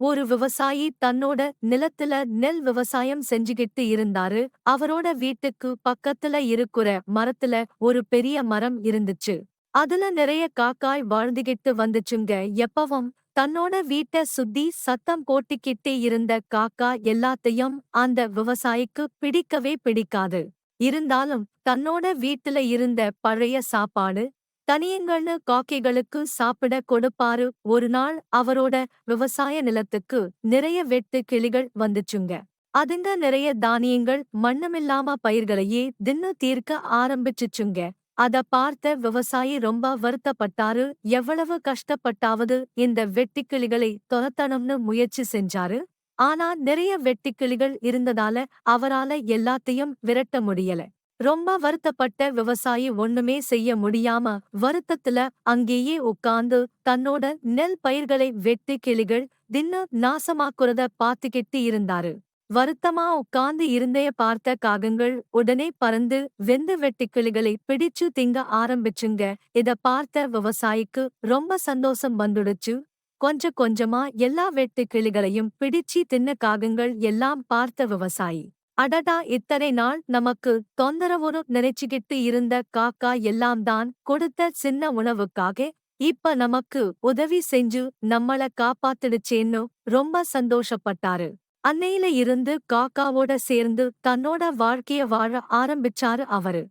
ஒரு விவசாயி தன்னோட நிலத்துல நெல் விவசாயம் செஞ்சுகிட்டு இருந்தாரு. அவரோட வீட்டுக்கு பக்கத்துல இருக்கிற மரத்துல ஒரு பெரிய மரம் இருந்துச்சு. அதுல நிறைய காக்காய் வாழ்ந்துகிட்டு வந்துச்சுங்க. எப்பவும் தன்னோட வீட்டை சுத்தி சத்தம் போட்டுக்கிட்டே இருந்த காக்கா எல்லாத்தையும் அந்த விவசாயிக்கு பிடிக்கவே பிடிக்காது. இருந்தாலும் தன்னோட வீட்டுல இருந்த பழைய சாப்பாடு தனியங்கள்னு காக்கைகளுக்கு சாப்பிட கொடுப்பாரு. ஒரு நாள் அவரோட விவசாய நிலத்துக்கு நிறைய வெட்டு கிளிகள் வந்துச்சுங்க. அதுங்க நிறைய தானியங்கள் மண்ணமில்லாம பயிர்களையே தின்னு தீர்க்க ஆரம்பிச்சுச்சுங்க. அத பார்த்த விவசாயி ரொம்ப வருத்தப்பட்டாரு. எவ்வளவு கஷ்டப்பட்டாவது இந்த வெட்டிக்கிளிகளை துரத்தணும்னு முயற்சி செஞ்சாரு. ஆனா நிறைய வெட்டிக்கிளிகள் இருந்ததால அவரால எல்லாத்தையும் விரட்ட முடியல. ரொம்ப வருத்தப்பட்ட விவசாயி ஒண்ணுமே செய்ய முடியாம வருத்தத்துல அங்கேயே உட்கார்ந்து தன்னோட நெல் பயிர்களை வெட்டு கிளிகள் தின்னு நாசமாக்குறத பாத்துக்கிட்டு இருந்தாரு. வருத்தமா உட்கார்ந்து இருந்தைய பார்த்த காகங்கள் உடனே பறந்து வெந்து வெட்டுக்கிளிகளை பிடிச்சு திங்க ஆரம்பிச்சுங்க. இத பார்த்த விவசாயிக்கு ரொம்ப சந்தோஷம் வந்துடுச்சு. கொஞ்ச கொஞ்சமா எல்லா வெட்டு கிளிகளையும் பிடிச்சி தின்ன காகங்கள் எல்லாம் பார்த்த விவசாயி அடடா இத்தனை நாள் நமக்கு தொந்தரவுன்னு நினைச்சுக்கிட்டு இருந்த காக்கா எல்லாம் தான் கொடுத்த சின்ன உணவுக்காக இப்ப நமக்கு உதவி செஞ்சு நம்மள காப்பாத்திடுச்சேன்னு ரொம்ப சந்தோஷப்பட்டாரு. அன்னையில இருந்து காக்காவோட சேர்ந்து தன்னோட வாழ்க்கைய வாழ ஆரம்பிச்சாரு அவரு.